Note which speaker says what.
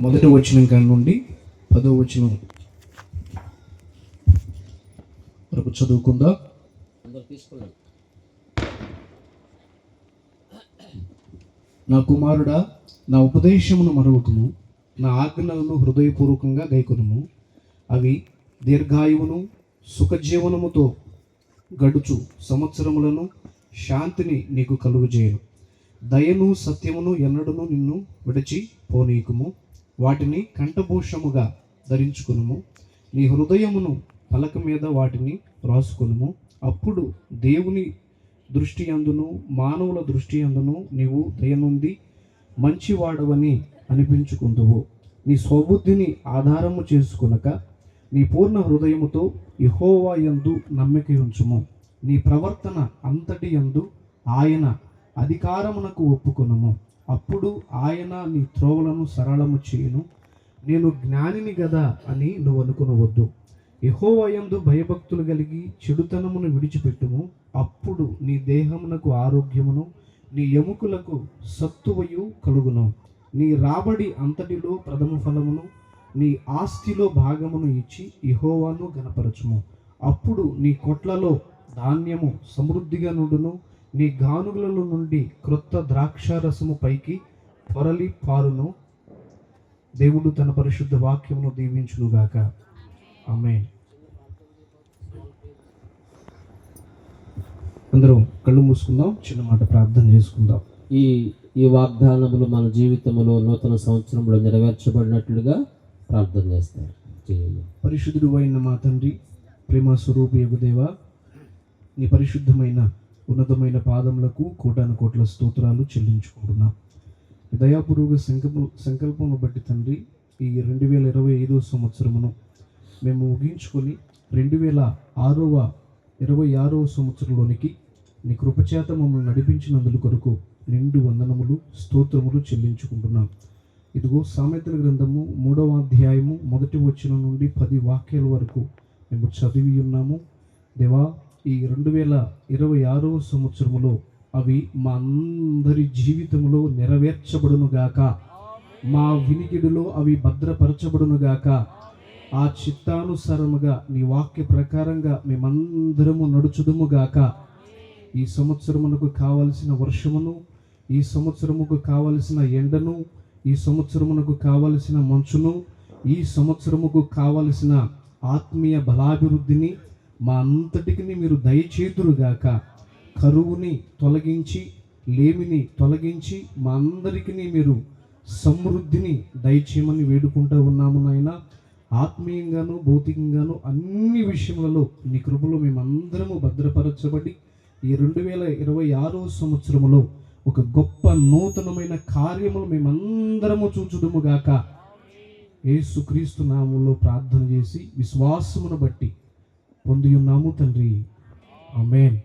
Speaker 1: మొదటి వచనం కాడి నుండి పదో వచనం వరకు చదువుకుందా. నా కుమారుడా నా ఉపదేశమును మరొకము నా ఆజ్ఞలను హృదయపూర్వకంగా గైకొనుము అవి దీర్ఘాయువును సుఖజీవనముతో గడుచు సంవత్సరములను శాంతిని నీకు కలుగజేయను. దయను సత్యమును ఎన్నడను నిన్ను విడిచి పోనీకుము వాటిని కంఠభూషముగా ధరించుకునుము. నీ హృదయమును పలక మీద వాటిని రాసుకునుము అప్పుడు దేవుని దృష్టి అందును మానవుల దృష్టి అందును నీవు దయనుంది మంచివాడవని అనిపించుకుందువు. నీ స్వబుద్ధిని ఆధారము చేసుకునక నీ పూర్ణ హృదయముతో యహోవా యందు నమ్మిక ఉంచుము. నీ ప్రవర్తన అంతటి యందు ఆయన అధికారమునకు ఒప్పుకొనుము. అప్పుడు ఆయన నీ త్రోవలను సరళము చేయును. నేను జ్ఞానిని గదా అని నువ్వు అనుకునవద్దు. యహోవయందు భయభక్తులు కలిగి చెడుతనమును విడిచిపెట్టుము. అప్పుడు నీ దేహమునకు ఆరోగ్యమును నీ ఎముకలకు సత్తువయు కలుగును. నీ రాబడి అంతటిలో ప్రథమ ఫలమును నీ ఆస్తిలో భాగమును ఇచ్చి ఇహోవాను గనపరచుము అప్పుడు నీ కొట్లలో ధాన్యము సమృద్ధిగా నుండును. నీ గానుగులలో నుండి క్రొత్త ద్రాక్షారసము పైకి పొరలి పారును దేవుడు తన పరిశుద్ధ వాక్యమును దీవించునుగాక. ఆమె అందరూ కళ్ళు మూసుకుందాం చిన్న మాట ప్రార్థన చేసుకుందాం.
Speaker 2: ఈ ఈ వాగ్దానములు మన జీవితంలో నూతన సంవత్సరంలో నెరవేర్చబడినట్లుగా ప్రార్థన చేస్తారు.
Speaker 1: పరిశుద్ధుడు అయిన మా తండ్రి ప్రేమ స్వరూపి దేవ నీ పరిశుద్ధమైన ఉన్నతమైన పాదములకు కోటాను కోట్ల స్తోత్రాలు చెల్లించుకుంటున్నాం. దయాపూర్వక సంకల్ప సంకల్పం బట్టి తండ్రి ఈ రెండు వేల ఇరవై ఐదో సంవత్సరమును మేము ముగించుకొని రెండు వేల ఆరవ ఇరవై ఆరవ సంవత్సరంలోనికి నీ కృపచేత మమ్మల్ని నడిపించినందుకు కొరకు నిండు వందనములు స్తోత్రములు చెల్లించుకుంటున్నాం. ఇదిగో సామెతల గ్రంథము మూడవ అధ్యాయము మొదటి వచ్చిన నుండి పది వాక్యాల వరకు మేము చదివి ఉన్నాము. దేవా ఈ రెండు వేల ఇరవై ఆరవ సంవత్సరములో అవి మా అందరి జీవితంలో నెరవేర్చబడును గాక. మా వినికిడిలో అవి భద్రపరచబడును గాక. ఆ చిత్తానుసారముగా నీ వాక్య ప్రకారంగా మేమందరము నడుచుదుము గాక. ఈ సంవత్సరమునకు కావలసిన వర్షమును ఈ సంవత్సరముకు కావలసిన ఎండను ఈ సంవత్సరమునకు కావలసిన మంచును ఈ సంవత్సరముకు కావలసిన ఆత్మీయ బలాభివృద్ధిని మా అంతటికి మీరు దయచేతురుగాక కరువుని తొలగించి లేమిని తొలగించి మా అందరికీ మీరు సమృద్ధిని దయచేయమని వేడుకుంటూ ఉన్నాము నాయన. ఆత్మీయంగాను భౌతికంగాను అన్ని విషయములలో నీ కృపలో మేమందరము భద్రపరచబడి ఈ రెండు వేల ఇరవై ఆరో సంవత్సరములో ఒక గొప్ప నూతనమైన కార్యములు మేమందరము చూచుదుము గాక. యేసుక్రీస్తు నామంలో ప్రార్థన చేసి విశ్వాసమును బట్టి పొంది ఉన్నాము తండ్రి. ఆమేన్.